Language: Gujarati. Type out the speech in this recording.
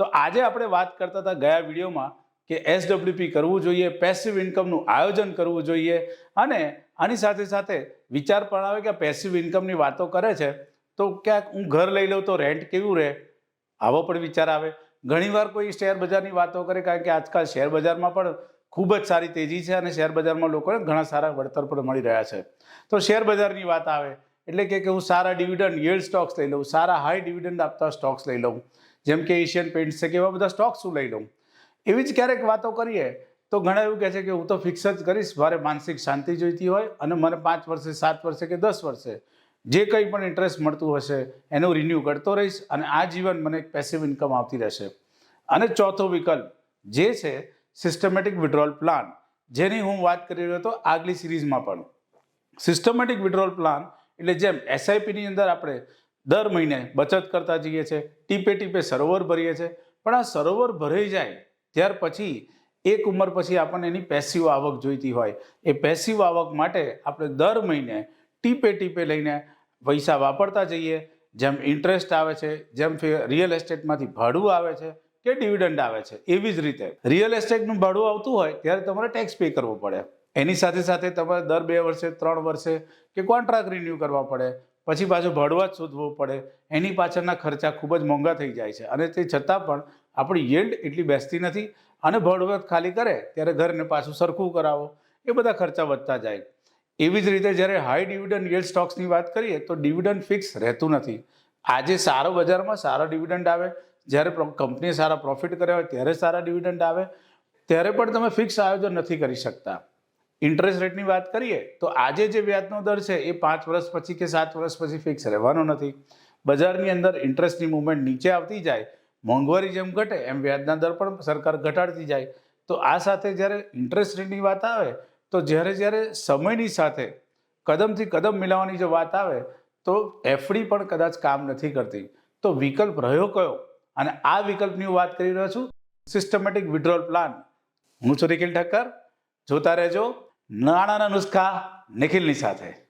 તો આજે આપણે વાત કરતા હતા ગયા વિડીયોમાં કે એસડબ્લ્યુપી કરવું જોઈએ પેસિવ ઇન્કમનું આયોજન કરવું જોઈએ અને આની સાથે સાથે વિચાર પણ આવે કે પેસિવ ઇન્કમની વાતો કરે છે, તો ક્યાંક હું ઘર લઈ લઉં તો રેન્ટ કેવું રહે? આવો પણ વિચાર આવે. ઘણીવાર કોઈ શેર બજારની વાતો કરે કારણ કે આજકાલ શેર બજારમાં પણ ખૂબ જ સારી તેજી છે અને શેર બજારમાં લોકોને ઘણા સારા વળતર પણ મળી રહ્યા છે. તો શેર બજારની વાત આવે એટલે કે હું સારા ડિવિડન્ડ yield સ્ટોક્સ લઈ લઉં, સારા હાઈ ડિવિડન્ડ આપતા સ્ટોક્સ લઈ લઉં. જેમ કે એશિયન પેઇન્ટ્સ છે કે એવા બધા સ્ટોક્સ હું લઈ લઉં. એવી જ ક્યારેક વાતો કરીએ તો ઘણા એવું કહે છે કે હું તો ફિક્સ જ કરીશ, મારે માનસિક શાંતિ જોઈતી હોય અને મને પાંચ વર્ષે, સાત વર્ષે કે દસ વર્ષે જે કંઈ પણ ઇન્ટરેસ્ટ મળતું હશે એનું રિન્યૂ કરતો રહીશ અને આ જીવન મને એક પેસિવ ઇન્કમ આવતી રહેશે. અને ચોથો વિકલ્પ જે છે સિસ્ટમેટિક વિડ્રોલ પ્લાન જેની હું વાત કરી રહ્યો હતો આગલી સિરીઝમાં પણ. સિસ્ટમેટિક વિડ્રોલ પ્લાન એટલે જેમ એસઆઈપીની અંદર આપણે દર મહિને બચત કરતા જઈએ છીએ ટીપે ટીપે સરોવર ભરીએ છીએ પણ આ સરોવર ભરાઈ જાય ત્યાર પછી એક ઉંમર પછી આપણને એની પેસિવ આવક જોઈતી હોય. એ પેસિવ આવક માટે આપણે દર મહિને ટીપે ટીપે લઈને પૈસા વાપરતા જઈએ. જેમ ઇન્ટરેસ્ટ આવે છે, જેમ રિયલ એસ્ટેટમાંથી ભાડું આવે છે કે ડિવિડન્ડ આવે છે, એવી જ રીતે રિયલ એસ્ટેટનું ભાડું આવતું હોય ત્યારે તમારે ટેક્સ પે કરવો પડે. એની સાથે સાથે તમારે દર બે વર્ષે, ત્રણ વર્ષે કે કોન્ટ્રાક્ટ રિન્યૂ કરવા પડે. પછી પાછું જ શોધવું પડે. એની પાછળના ખર્ચા ખૂબ જ મોંઘા થઈ જાય છે. અને તે છતાં પણ આપણી યેલ્ડ એટલી બેસતી નથી અને ભળવત ખાલી કરે ત્યારે ઘરને પાછું સરખું કરાવો. એ બધા ખર્ચા વધતા જાય. એવી જ રીતે જ્યારે હાઈ ડિવિડન્ડ yield સ્ટોક્સની વાત કરીએ તો ડિવિડન્ડ ફિક્સ રહેતું નથી. આજે સારો બજારમાં સારા ડિવિડન્ડ આવે. જ્યારે કંપની સારા પ્રોફિટ કર્યા હોય ત્યારે સારા ડિવિડન્ડ આવે. ત્યારે પણ તમે ફિક્સ આયોજન નથી કરી શકતા. ઇન્ટરેસ્ટ રેટની વાત કરીએ, તો આજે જે વ્યાજનો દર છે, એ પાંચ વર્ષ પછી કે સાત વર્ષ પછી ફિક્સ રહેવાનો નથી. બજારની અંદર ઇન્ટરેસ્ટની મૂવમેન્ટ નીચે આવતી જાય, મોંઘવારી જેમ ઘટે, એમ વ્યાજના દર પણ સરકાર ઘટાડતી જાય. તો આ સાથે જ્યારે ઇન્ટરેસ્ટ રેટની વાત આવે, તો જ્યારે જ્યારે સમયની સાથે કદમથી કદમ મિલાવવાની જો વાત આવે, તો એફડી પણ કદાચ કામ નથી કરતી. તો વિકલ્પ રહ્યો કયો? અને આ વિકલ્પની હું વાત કરી રહ્યો છું સિસ્ટમેટિક વિડ્રોલ પ્લાન હું છું નિખિલ ઠક્કર. જોતા રહેજો. નાણાંના નુસ્ખા નિખિલની સાથે.